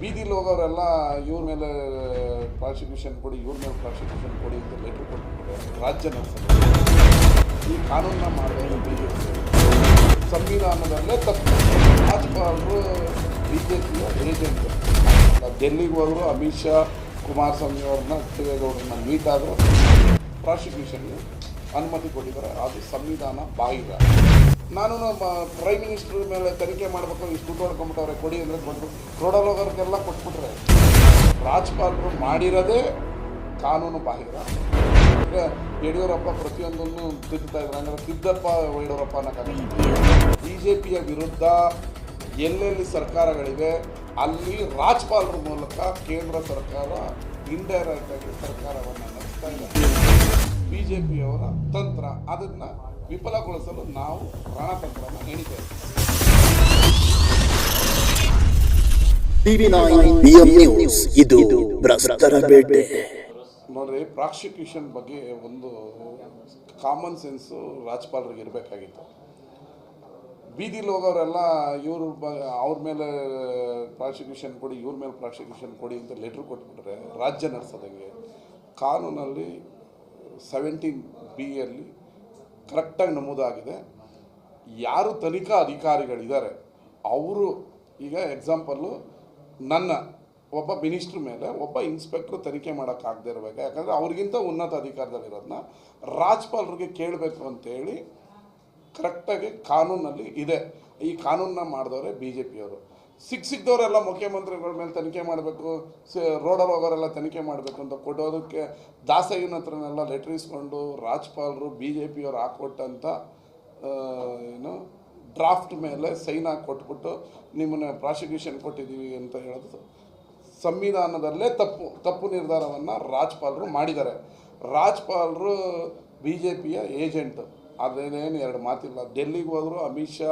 ಬೀದಿಲಿ ಹೋಗೋರೆಲ್ಲ ಇವ್ರ ಮೇಲೆ ಪ್ರಾಸಿಕ್ಯೂಷನ್ ಕೊಡಿ, ಇವ್ರ ಮೇಲೆ ಪ್ರಾಸಿಕ್ಯೂಷನ್ ಕೊಡಿ ಅಂತ ಲೆಟ್ರ್ ಕೊಟ್ಟು ರಾಜ್ಯ ಈ ಕಾನೂನನ್ನ ಮಾಡಬೇಕು ಬಿ ಜೆ ಪಿ ಸಂವಿಧಾನದಲ್ಲೇ ತಪ್ಪು. ರಾಜ್ಯಪಾಲರು ಬಿ ಜೆ ಪಿಯ ಏಜೆಂಟ್ ಡೆಲ್ಲಿಗೆ ಹೋದರು ಅಮಿತ್ ಶಾ, ಕುಮಾರಸ್ವಾಮಿ ಅವ್ರನ್ನ ದೇವೇಗೌಡರನ್ನ ಮೀಟ್ ಆದರು ಪ್ರಾಸಿಕ್ಯೂಷನ್ಗೆ ಅನುಮತಿ ಕೊಟ್ಟಿದ್ದಾರೆ. ಅದು ಸಂವಿಧಾನ ಬಾಹಿರ. ನಾನು ಪ್ರೈಮ್ ಮಿನಿಸ್ಟರ್ ಮೇಲೆ ತನಿಖೆ ಮಾಡಬೇಕು ಇಷ್ಟು ದುಡ್ಡು ಹೊಡ್ಕೊಂಬಿಟ್ಟವ್ರೆ ಕೊಡಿ ಅಂದರೆ ಕೊಟ್ಟರು ರೋಡಲ್ಲೋಗರಿಗೆಲ್ಲ ಕೊಟ್ಬಿಟ್ರೆ ರಾಜ್ಯಪಾಲರು ಮಾಡಿರೋದೇ ಕಾನೂನು ಬಾಹಿರ. ಯಡಿಯೂರಪ್ಪ ಪ್ರತಿಯೊಂದನ್ನು ತಿದ್ದುತ್ತಾ ಇದ್ದಾರೆ ಅಂದರೆ ತಿದ್ದಪ್ಪ ಯಡಿಯೂರಪ್ಪ ಅನ್ನೋಕ್ಕಾಗಲ್ಲ ಬಿ ಜೆ ಪಿಯ ವಿರುದ್ಧ ಎಲ್ಲೆಲ್ಲಿ ಸರ್ಕಾರಗಳಿವೆ, ಅಲ್ಲಿ ರಾಜ್ಯಪಾಲರ ಮೂಲಕ ಕೇಂದ್ರ ಸರ್ಕಾರ ಇಂಡೈರೆಕ್ಟ್ ಆಗಿ ಸರ್ಕಾರವನ್ನು ನಡೆಸ್ತಾ ಇದೆ. ಬಿ ಜೆ ಪಿಯವರ ತಂತ್ರ ಅದನ್ನು ವಿಫಲಗೊಳಿಸಲು ನಾವು ಪ್ರಾಣತಂತ್ರವನ್ನು ನೀಡಿದ್ದೇವೆ ಟಿವಿ ನ್ಯೂಸ್ ಇದು ಭ್ರಷ್ಟರ ಬೇಟೆ. ನೋಡ್ರಿ ಪ್ರಾಸಿಕ್ಯೂಷನ್ ಬಗ್ಗೆ ಒಂದು ಕಾಮನ್ ಸೆನ್ಸು ರಾಜ್ಯಪಾಲರಿಗೆ ಇರಬೇಕಾಗಿತ್ತು. ಬೀದಿಲಿ ಹೋಗೋರೆಲ್ಲ ಇವರು ಬ ಅವ್ರ ಮೇಲೆ ಪ್ರಾಸಿಕ್ಯೂಷನ್ ಕೊಡಿ ಇವ್ರ ಮೇಲೆ ಪ್ರಾಸಿಕ್ಯೂಷನ್ ಕೊಡಿ ಅಂತ ಲೆಟ್ರ್ ಕೊಟ್ಬಿಟ್ರೆ ರಾಜ್ಯ ನಡೆಸೋದಂಗೆ. ಕಾನೂನಲ್ಲಿ ಸೆವೆಂಟೀನ್ ಬಿಯಲ್ಲಿ ಕರೆಕ್ಟಾಗಿ ನಮೂದಾಗಿದೆ. ಯಾರು ತನಿಖಾ ಅಧಿಕಾರಿಗಳಿದ್ದಾರೆ, ಅವರು ಈಗ ಎಕ್ಸಾಂಪಲ್ಲು ನನ್ನ ಒಬ್ಬ ಮಿನಿಸ್ಟ್ರ್ ಮೇಲೆ ಒಬ್ಬ ಇನ್ಸ್ಪೆಕ್ಟ್ರ್ ತನಿಖೆ ಮಾಡೋಕ್ಕಾಗದೇ ಇರಬೇಕು ಯಾಕಂದರೆ ಅವ್ರಿಗಿಂತ ಉನ್ನತ ಅಧಿಕಾರದಲ್ಲಿರೋದನ್ನ ರಾಜ್ಯಪಾಲರಿಗೆ ಕೇಳಬೇಕು ಅಂತೇಳಿ ಕರೆಕ್ಟಾಗಿ ಕಾನೂನಲ್ಲಿ ಇದೆ. ಈ ಕಾನೂನನ್ನ ಮಾಡಿದವರೇ ಬಿ ಜೆ ಪಿಯವರು ಸಿಕ್ ಸಿಕ್ದವರೆಲ್ಲ ಮುಖ್ಯಮಂತ್ರಿಗಳ ಮೇಲೆ ತನಿಖೆ ಮಾಡಬೇಕು ರೋಡಲ್ಲಿ ಹೋಗೋರೆಲ್ಲ ತನಿಖೆ ಮಾಡಬೇಕು ಅಂತ ಕೊಡೋದಕ್ಕೆ ದಾಸಯ್ಯನ ಹತ್ರನೆಲ್ಲ ಲೆಟ್ರ್ ಇಸ್ಕೊಂಡು ರಾಜ್ಪಾಲರು ಬಿ ಜೆ ಪಿಯವ್ರು ಹಾಕ್ಕೊಟ್ಟಂಥ ಏನು ಡ್ರಾಫ್ಟ್ ಮೇಲೆ ಸೈನ್ ಹಾಕಿ ಕೊಟ್ಬಿಟ್ಟು ನಿಮ್ಮನ್ನ ಪ್ರಾಸಿಕ್ಯೂಷನ್ ಕೊಟ್ಟಿದ್ದೀವಿ ಅಂತ ಹೇಳೋದು. ಸಂವಿಧಾನದಲ್ಲೇ ತಪ್ಪು ತಪ್ಪು ನಿರ್ಧಾರವನ್ನು ರಾಜ್ಪಾಲರು ಮಾಡಿದ್ದಾರೆ. ರಾಜ್ಪಾಲರು ಬಿ ಜೆ ಪಿಯ ಏಜೆಂಟ್ ಅದೇನೇನು ಎರಡು ಮಾತಿಲ್ಲ. ಡೆಲ್ಲಿಗೆ ಹೋದರು ಅಮಿತ್ ಶಾ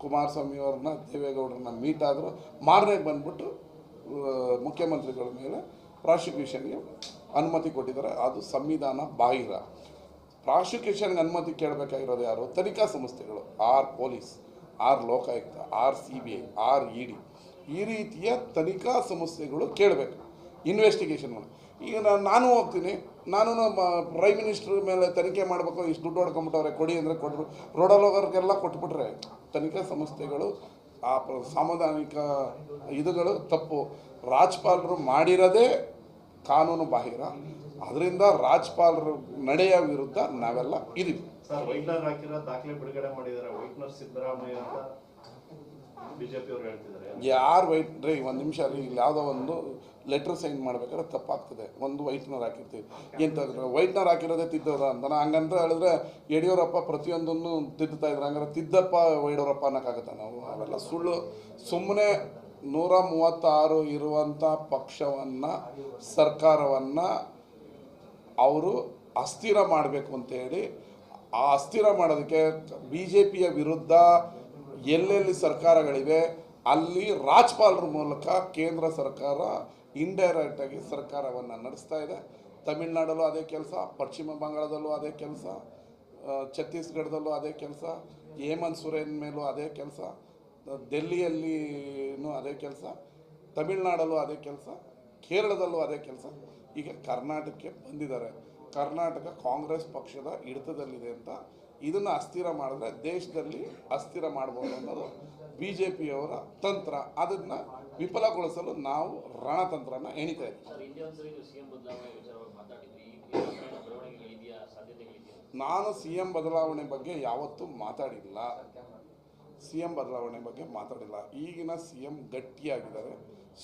ಕುಮಾರಸ್ವಾಮಿ ಅವ್ರನ್ನ, ದೇವೇಗೌಡರನ್ನ ಮೀಟ್ ಆದರು. ಮಾರನೇ ಬಂದ್ಬಿಟ್ಟು ಮುಖ್ಯಮಂತ್ರಿಗಳ ಮೇಲೆ ಪ್ರಾಸಿಕ್ಯೂಷನ್ಗೆ ಅನುಮತಿ ಕೊಟ್ಟಿದ್ದಾರೆ. ಅದು ಸಂವಿಧಾನ ಬಾಹಿರ. ಪ್ರಾಸಿಕ್ಯೂಷನ್ಗೆ ಅನುಮತಿ ಕೇಳಬೇಕಾಗಿರೋದು ಯಾರು? ತನಿಖಾ ಸಂಸ್ಥೆಗಳು, or police, or Lokayukta, or C B I or E D ಈ ರೀತಿಯ ತನಿಖಾ ಸಂಸ್ಥೆಗಳು ಕೇಳಬೇಕು. ಇನ್ವೆಸ್ಟಿಗೇಷನ್ ಮಾಡಿ ಈಗ ನಾನು ನಾನು ಹೋಗ್ತೀನಿ. ನಾನು ಪ್ರೈಮ್ ಮಿನಿಸ್ಟ್ರ್ ಮೇಲೆ ತನಿಖೆ ಮಾಡಬೇಕು. ಇಷ್ಟು ದುಡ್ಡು ಹೊಡ್ಕೊಂಬಿಟ್ಟವ್ರೆ. ಕೊಡಿ ಅಂದರೆ ಕೊಟ್ಟರು ರೋಡಲ್ಲಿ ಹೋಗೋರಿಗೆಲ್ಲ ಕೊಟ್ಬಿಟ್ರೆ ತನಿಖಾ ಸಂಸ್ಥೆಗಳು, ಆ ಸಾಂವಿಧಾನಿಕ ಇದುಗಳು ತಪ್ಪು. ರಾಜ್ಪಾಲರು ಮಾಡಿರೋದೇ ಕಾನೂನು ಬಾಹಿರ. ಅದರಿಂದ ರಾಜ್ಪಾಲರು ನಡೆಯ ವಿರುದ್ಧ ನಾವೆಲ್ಲ ಇದೀವಿ ಯಾರು ವೈಟ್ ರೀ ಒಂದು ನಿಮಿಷ ರೀ ಇಲ್ಲಿ ಯಾವುದೋ ಒಂದು ಲೆಟ್ರ್ ಸೈನ್ ಮಾಡ್ಬೇಕಾದ್ರೆ ತಪ್ಪಾಗ್ತದೆ. ಒಂದು ವೈಟ್ನರ್ ಹಾಕಿರ್ತೀವಿ. ಎಂತ ವೈಟ್ನರ್ ಹಾಕಿರೋದೇ ತಿದ್ದೋದ ಅಂತ. ಹಂಗಂತ ಹೇಳಿದ್ರೆ ಯಡಿಯೂರಪ್ಪ ಪ್ರತಿಯೊಂದನ್ನು ತಿದ್ದುತ್ತಾ ಇದ್ರೆ. ಹಂಗಾರೆ ತಿದ್ದಪ್ಪ ಯಡಿಯೂರಪ್ಪ ಅನ್ನೋಕ್ಕಾಗತ್ತ ನಾವು? ಅವೆಲ್ಲ ಸುಳ್ಳು. ಸುಮ್ಮನೆ ನೂರ ಮೂವತ್ತಾರು ಇರುವಂಥ ಪಕ್ಷವನ್ನು ಸರ್ಕಾರವನ್ನು ಅವರು ಅಸ್ಥಿರ ಮಾಡಬೇಕು ಅಂತೇಳಿ ಆ ಅಸ್ಥಿರ ಮಾಡೋದಕ್ಕೆ ಬಿ ಜೆ ಪಿಯ ವಿರುದ್ಧ ಎಲ್ಲೆಲ್ಲಿ ಸರ್ಕಾರಗಳಿವೆ, ಅಲ್ಲಿ ರಾಜ್ಪಾಲರ ಮೂಲಕ ಕೇಂದ್ರ ಸರ್ಕಾರ ಇಂಡೈರೆಕ್ಟಾಗಿ ಸರ್ಕಾರವನ್ನು ನಡೆಸ್ತಾ ಇದೆ. ತಮಿಳ್ನಾಡಲ್ಲೂ ಅದೇ ಕೆಲಸ, ಪಶ್ಚಿಮ ಬಂಗಾಳದಲ್ಲೂ ಅದೇ ಕೆಲಸ ಛತ್ತೀಸ್ಗಢದಲ್ಲೂ ಅದೇ ಕೆಲಸ, ಹೇಮಂತ್ ಸೊರೇನ್ ಮೇಲೂ ಅದೇ ಕೆಲಸ ಡೆಲ್ಲಿಯಲ್ಲಿನೂ ಅದೇ ಕೆಲಸ, ತಮಿಳ್ನಾಡಲ್ಲೂ ಅದೇ ಕೆಲಸ, ಕೇರಳದಲ್ಲೂ ಅದೇ ಕೆಲಸ. ಈಗ ಕರ್ನಾಟಕಕ್ಕೆ ಬಂದಿದ್ದಾರೆ. ಕರ್ನಾಟಕ ಕಾಂಗ್ರೆಸ್ ಪಕ್ಷದ ಹಿಡಿತದಲ್ಲಿದೆ ಅಂತ ಇದನ್ನು ಅಸ್ಥಿರ ಮಾಡಿದ್ರೆ ದೇಶದಲ್ಲಿ ಅಸ್ಥಿರ ಮಾಡಬಹುದು ಅನ್ನೋದು ಬಿ ಜೆ ಪಿಯವರ ತಂತ್ರ. ಅದನ್ನು ವಿಫಲಗೊಳಿಸಲು ನಾವು ರಣತಂತ್ರನ ಎಣಿತಾ ಇದ್ದೀವಿ. ನಾನು ಸಿ ಎಂ ಬದಲಾವಣೆ ಬಗ್ಗೆ ಯಾವತ್ತೂ ಮಾತಾಡಿಲ್ಲ. ಸಿ ಎಂ ಬದಲಾವಣೆ ಬಗ್ಗೆ ಮಾತಾಡಿಲ್ಲ. ಈಗಿನ ಸಿ ಎಂ ಗಟ್ಟಿಯಾಗಿದ್ದಾರೆ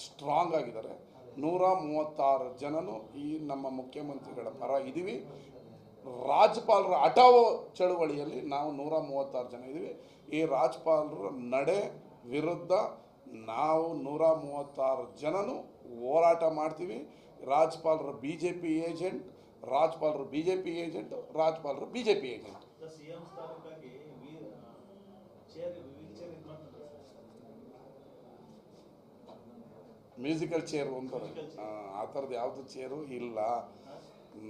ಸ್ಟ್ರಾಂಗ್ ಆಗಿದ್ದಾರೆ. ನೂರ ಮೂವತ್ತಾರು ಜನನು ಈ ನಮ್ಮ ಮುಖ್ಯಮಂತ್ರಿಗಳ ಪರ ಇದ್ದೀವಿ. ರಾಜ್ಯಪಾಲರ ಹಠಾವೋ ಚಳುವಳಿಯಲ್ಲಿ ನಾವು ನೂರ ಮೂವತ್ತಾರು ಜನ ಇದ್ದೀವಿ. ಈ ರಾಜ್ಯಪಾಲರ ನಡೆ ವಿರುದ್ಧ ನಾವು ನೂರ ಮೂವತ್ತಾರು ಜನನು ಹೋರಾಟ ಮಾಡ್ತೀವಿ. ರಾಜ್ಯಪಾಲರ ಬಿ ಜೆ ಪಿ ಏಜೆಂಟ್ ರಾಜ್ಯಪಾಲರು ಬಿ ಜೆ ಪಿ ಏಜೆಂಟ್ ರಾಜ್ಯಪಾಲರು B J P agent musical chair ಅಂತಾರೆ ಆ, ಆ ಥರದ್ದು ಯಾವುದು ಚೇರು ಇಲ್ಲ.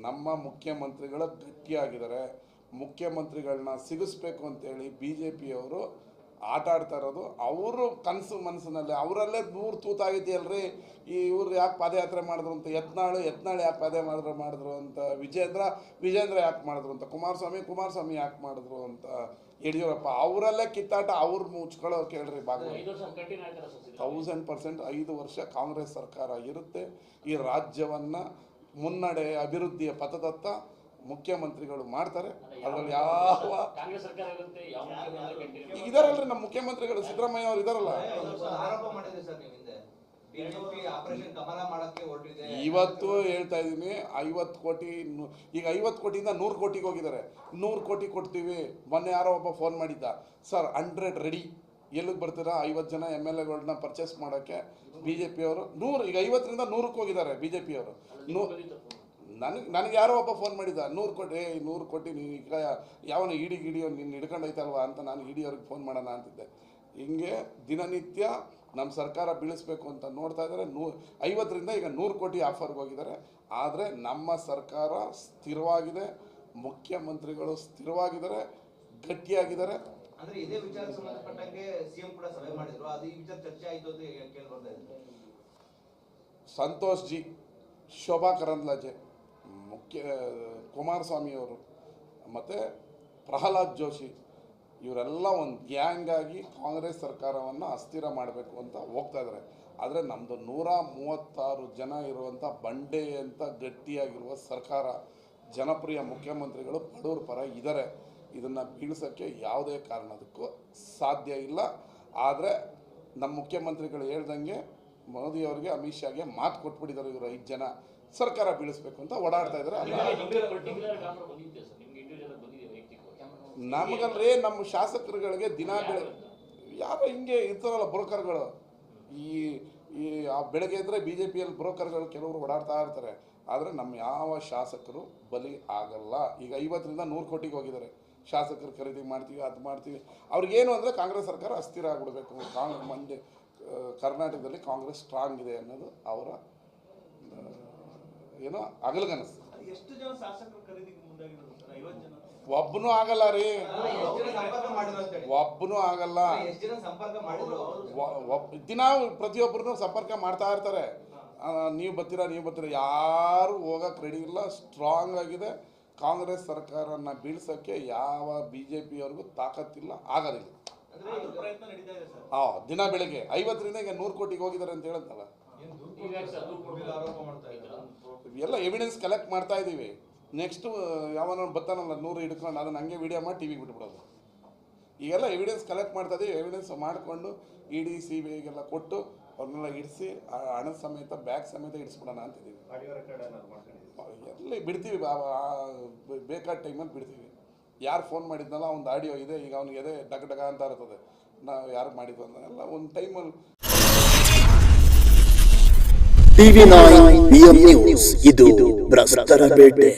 ನಮ್ಮ ಮುಖ್ಯಮಂತ್ರಿಗಳು ಗಟ್ಟಿಯಾಗಿದ್ದಾರೆ. ಮುಖ್ಯಮಂತ್ರಿಗಳನ್ನ ಸಿಗಿಸ್ಬೇಕು ಅಂತೇಳಿ ಬಿ ಜೆ ಪಿಯವರು ಆಟ ಆಡ್ತಾ ಇರೋದು. ಅವರು ಕನಸು ಮನಸ್ಸಿನಲ್ಲಿ ಅವರಲ್ಲೇ ನೂರು ತೂತಾಗಿದೆಯಲ್ರಿ? ಈ ಇವ್ರು ಯಾಕೆ ಪಾದಯಾತ್ರೆ ಮಾಡಿದ್ರು ಅಂತ ಯತ್ನಾಳು ಯತ್ನಾಳು ಯಾಕೆ ಪಾದ ಮಾಡಿದ್ರು ಮಾಡಿದ್ರು ಅಂತ ವಿಜೇಂದ್ರ ವಿಜೇಂದ್ರ ಯಾಕೆ ಮಾಡಿದ್ರು ಅಂತ ಕುಮಾರಸ್ವಾಮಿ ಕುಮಾರಸ್ವಾಮಿ ಯಾಕೆ ಮಾಡಿದ್ರು ಅಂತ ಯಡಿಯೂರಪ್ಪ ಅವರಲ್ಲೇ ಕಿತ್ತಾಟ ಅವ್ರು ಮುಚ್ಕೊಳ್ಳೋ ಕೇಳ್ರಿ ಭಾಗ? ತೌಸಂಡ್ ಪರ್ಸೆಂಟ್ ಐದು ವರ್ಷ ಕಾಂಗ್ರೆಸ್ ಸರ್ಕಾರ ಇರುತ್ತೆ. ಈ ರಾಜ್ಯವನ್ನು ಮುನ್ನಡೆ ಅಭಿವೃದ್ಧಿಯ ಪಥದತ್ತ ಮುಖ್ಯಮಂತ್ರಿಗಳು ಮಾಡ್ತಾರೆ. ಅದರಲ್ಲಿ ಯಾವ ಇದಾರಲ್ರಿ ನಮ್ಮ ಮುಖ್ಯಮಂತ್ರಿಗಳು ಸಿದ್ದರಾಮಯ್ಯ ಅವರು ಇದಾರಲ್ಲ. ಆರೋಪ ಮಾಡಿದ್ರಿ ಸರ್ ನೀವು ಹಿಂದೆ ಬಿಜೆಪಿ ಆಪರೇಷನ್ ಕಮಲ ಮಾಡಕ್ಕೆ ಹೊರಟಿದೆ. ಇವತ್ತು ಹೇಳ್ತಾ ಇದ್ದೀನಿ ಐವತ್ತು ಕೋಟಿ ಈಗ ಐವತ್ತು ಕೋಟಿಯಿಂದ ನೂರು ಕೋಟಿಗೆ ಹೋಗಿದ್ದಾರೆ. ನೂರು ಕೋಟಿ ಕೊಡ್ತೀವಿ ಮೊನ್ನೆ ಯಾರೋ ಒಬ್ಬ ಫೋನ್ ಮಾಡಿದ್ದ. ಸರ್ ಹಂಡ್ರೆಡ್ ರೆಡಿ ಎಲ್ಲಿಗೆ ಬರ್ತೀರಾ? ಐವತ್ತು ಜನ ಎಂ ಎಲ್ ಎಗಳನ್ನ ಪರ್ಚೇಸ್ ಮಾಡೋಕ್ಕೆ ಬಿ ಜೆ ಪಿಯವರು ನೂರು, ಈಗ ಐವತ್ತರಿಂದ ನೂರಕ್ಕೆ ಹೋಗಿದ್ದಾರೆ ಬಿ ಜೆ ಪಿಯವರು ನೂ ನನಗೆ ನನಗೆ ಯಾರೋ ಒಬ್ಬ ಫೋನ್ ಮಾಡಿದ್ದ ನೂರು ಕೋಟಿ ಏ ನೂರು ಕೋಟಿ, ನೀನು ಈಗ ಯಾವನ ಇಡಿ ಗಿಡಿಯೋ ನಿನ್ನ ಹಿಡ್ಕೊಂಡೈತಲ್ವ ಅಂತ ನಾನು ಇಡಿಯವ್ರಿಗೆ ಫೋನ್ ಮಾಡೋಣ ಅಂತಿದ್ದೆ. ಹಿಂಗೆ ದಿನನಿತ್ಯ ನಮ್ಮ ಸರ್ಕಾರ ಬೀಳಿಸ್ಬೇಕು ಅಂತ ನೋಡ್ತಾ ಇದ್ದಾರೆ. ನೂ, ಐವತ್ತರಿಂದ ಈಗ ನೂರು ಕೋಟಿ ಆಫರ್ಗೆ ಹೋಗಿದ್ದಾರೆ. ಆದರೆ ನಮ್ಮ ಸರ್ಕಾರ ಸ್ಥಿರವಾಗಿದೆ, ಮುಖ್ಯಮಂತ್ರಿಗಳು ಸ್ಥಿರವಾಗಿದ್ದಾರೆ, ಗಟ್ಟಿಯಾಗಿದ್ದಾರೆ. ಅಂದ್ರೆ ಇದೇ ವಿಚಾರ ಸಂಬಂಧಪಟ್ಟಂಗೆ ಸಿಎಂ ಕೂಡ ಸಭೆ ಮಾಡಿದ್ರು. ಅದು ವಿಚಾರ ಚರ್ಚೆ ಅಂತ ಕೇಳಿ ಬರ್ತಾ ಸಂತೋಷ್ ಜಿ, ಶೋಭಾ ಕರಂದ್ಲಾಜೆ, ಮುಖ್ಯ ಕುಮಾರಸ್ವಾಮಿಯವರು ಮತ್ತು ಪ್ರಹ್ಲಾದ್ ಜೋಶಿ, ಇವರೆಲ್ಲ ಒಂದು ಗ್ಯಾಂಗ್ ಆಗಿ ಕಾಂಗ್ರೆಸ್ ಸರ್ಕಾರವನ್ನು ಅಸ್ಥಿರ ಮಾಡಬೇಕು ಅಂತ ಹೋಗ್ತಾ ಇದ್ದಾರೆ ಆದರೆ ನಮ್ಮದು ನೂರ ಮೂವತ್ತಾರು ಜನ ಇರುವಂಥ ಬಂಡೆ ಅಂತ ಗಟ್ಟಿಯಾಗಿರುವ ಸರ್ಕಾರ, ಜನಪ್ರಿಯ ಮುಖ್ಯಮಂತ್ರಿಗಳು ಬಡವ್ರ ಪರ ಇದ್ದಾರೆ ಇದನ್ನು ಬೀಳ್ಸೋಕ್ಕೆ ಯಾವುದೇ ಕಾರಣದಕ್ಕೂ ಸಾಧ್ಯ ಇಲ್ಲ. ಆದರೆ ನಮ್ಮ ಮುಖ್ಯಮಂತ್ರಿಗಳು ಹೇಳ್ದಂಗೆ ಮೋದಿಯವರಿಗೆ ಅಮಿತ್ ಶಾಗೆ ಮಾತು ಕೊಟ್ಬಿಟ್ಟಿದ್ದಾರೆ ಇವರು ಐದು ಜನ. ಸರ್ಕಾರ ಬೀಳಿಸ್ಬೇಕು ಅಂತ ಓಡಾಡ್ತಾ ಇದ್ದಾರೆ. ನಮಗಲ್ರಿ ನಮ್ಮ ಶಾಸಕರುಗಳಿಗೆ ದಿನ ಬೆಳೆ ಯಾರೋ ಹಿಂಗೆ ಇರ್ತಾರಲ್ಲ ಬ್ರೋಕರ್ಗಳು. ಈ ಈ ಆ ಬೆಳಗ್ಗೆ ಇದ್ದರೆ ಬಿ ಜೆ ಪಿಯಲ್ಲಿ ಬ್ರೋಕರ್ಗಳು ಕೆಲವರು ಓಡಾಡ್ತಾ ಇರ್ತಾರೆ. ಆದರೆ ನಮ್ಮ ಯಾವ ಶಾಸಕರು ಬಲಿ ಆಗಲ್ಲ. ಈಗ ಐವತ್ತರಿಂದ ನೂರು ಕೋಟಿಗೆ ಹೋಗಿದ್ದಾರೆ. ಶಾಸಕರು ಖರೀದಿ ಮಾಡ್ತೀವಿ ಅದು ಮಾಡ್ತೀವಿ. ಅವ್ರಿಗೇನು ಅಂದರೆ ಕಾಂಗ್ರೆಸ್ ಸರ್ಕಾರ ಅಸ್ಥಿರ ಆಗಿಬಿಡ್ಬೇಕು. ಕಾಂಗ್ರೆಸ್ ಮಂಡ್ಯ ಕರ್ನಾಟಕದಲ್ಲಿ ಕಾಂಗ್ರೆಸ್ ಸ್ಟ್ರಾಂಗ್ ಇದೆ ಅನ್ನೋದು ಅವರ ಏನೋ ಅಗಲಗನಸು. ಎಷ್ಟು ಜನ ಶಾಸಕರು ಖರೀದಿಗೆ ಮುಂದಾಗಿದ್ರು ಸರ್? ಐವತ್ತು ಜನ? ಒಬ್ಬನೂ ಆಗಲ್ಲ ರೀ. ಒಬ್ಬನು ಜನ ಸಂಪರ್ಕ ಮಾಡಿದ್ರು ಅಂತ ಹೇಳಿ. ಒಬ್ಬನೂ ಆಗಲ್ಲ. ಎಷ್ಟು ಜನ ಸಂಪರ್ಕ ಮಾಡಿದ್ರು? ವ- ಒಬ್- ದಿನ ಪ್ರತಿಯೊಬ್ಬರನ್ನು ಸಂಪರ್ಕ ಮಾಡ್ತಾ ಇರ್ತಾರೆ. ನೀವು ಬರ್ತೀರಾ ನೀವು ಬರ್ತೀರಾ ಯಾರು ಹೋಗಕ್ಕೆ ರೆಡಿ ಇಲ್ಲ. ಸ್ಟ್ರಾಂಗ್ ಆಗಿದೆ. ಕಾಂಗ್ರೆಸ್ ಸರ್ಕಾರನ ಬೀಳ್ಸೋಕ್ಕೆ ಯಾವ ಬಿ ಜೆ ಪಿಯವ್ರಿಗೂ ತಾಕತ್ತಿಲ್ಲ, ಆಗೋದಿಲ್ಲ. ಹಾಂ, ದಿನ ಬೆಳಿಗ್ಗೆ ಐವತ್ತರಿಂದ ಈಗ ನೂರು ಕೋಟಿಗೆ ಹೋಗಿದ್ದಾರೆ ಅಂತ ಹೇಳ್ತಲ್ಲ ಎಲ್ಲ ಎವಿಡೆನ್ಸ್ ಕಲೆಕ್ಟ್ ಮಾಡ್ತಾ ಇದ್ದೀವಿ. ನೆಕ್ಸ್ಟು ಯಾವನೋ ಬರ್ತಾನಲ್ಲ ನೂರು ಹಿಡ್ಕೊಂಡು ಅದನ್ನ ಹಂಗೆ ವಿಡಿಯೋ ಮಾಡಿ ಟಿವಿಗೆ ಬಿಟ್ಬಿಡೋದು. ಈಗೆಲ್ಲ ಎವಿಡೆನ್ಸ್ ಕಲೆಕ್ಟ್ ಮಾಡ್ತಾ ಇದೀವಿ ಎವಿಡೆನ್ಸ್ ಮಾಡಿಕೊಂಡು ಇಡಿ ಸಿ ಬಿ ಐಗೆಲ್ಲ ಕೊಟ್ಟು ಅವ್ರನ್ನೆಲ್ಲ ಇಡಿಸಿ ಹಣ ಸಮೇತ ಬ್ಯಾಗ್ ಸಮೇತ ಇಡಿಸ್ಬಿಡೋಣ ಅಂತಿದ್ದೀವಿ ಆಡಿಯೋ ರೆಕಾರ್ಡ್ ಏನಾದ್ರು ಮಾಡ್ಕೊಂಡಿದ್ದೀವಿ ಎಲ್ಲಿ ಬಿಡ್ತೀವಿ ಬೇಕಾದ ಟೈಮಲ್ಲಿ ಬಿಡ್ತೀವಿ. ಯಾರು ಫೋನ್ ಮಾಡಿದ್ನಲ್ಲ ಒಂದು ಆಡಿಯೋ ಇದೆ ಈಗ ಅವ್ನಿಗೆ ಎದೆ ಡಗ ಡಗ ಅಂತ ಇರ್ತದೆ. ನಾವು ಯಾರು ಮಾಡಿದ್ವಿ ಅಂತ ಎಲ್ಲ ಒಂದು ಟೈಮಲ್ಲಿ ಟಿವಿ ನೈನ್ ನ್ಯೂಸ್ ಇದು ಭ್ರಷ್ಟರ ಬೇಟೆ.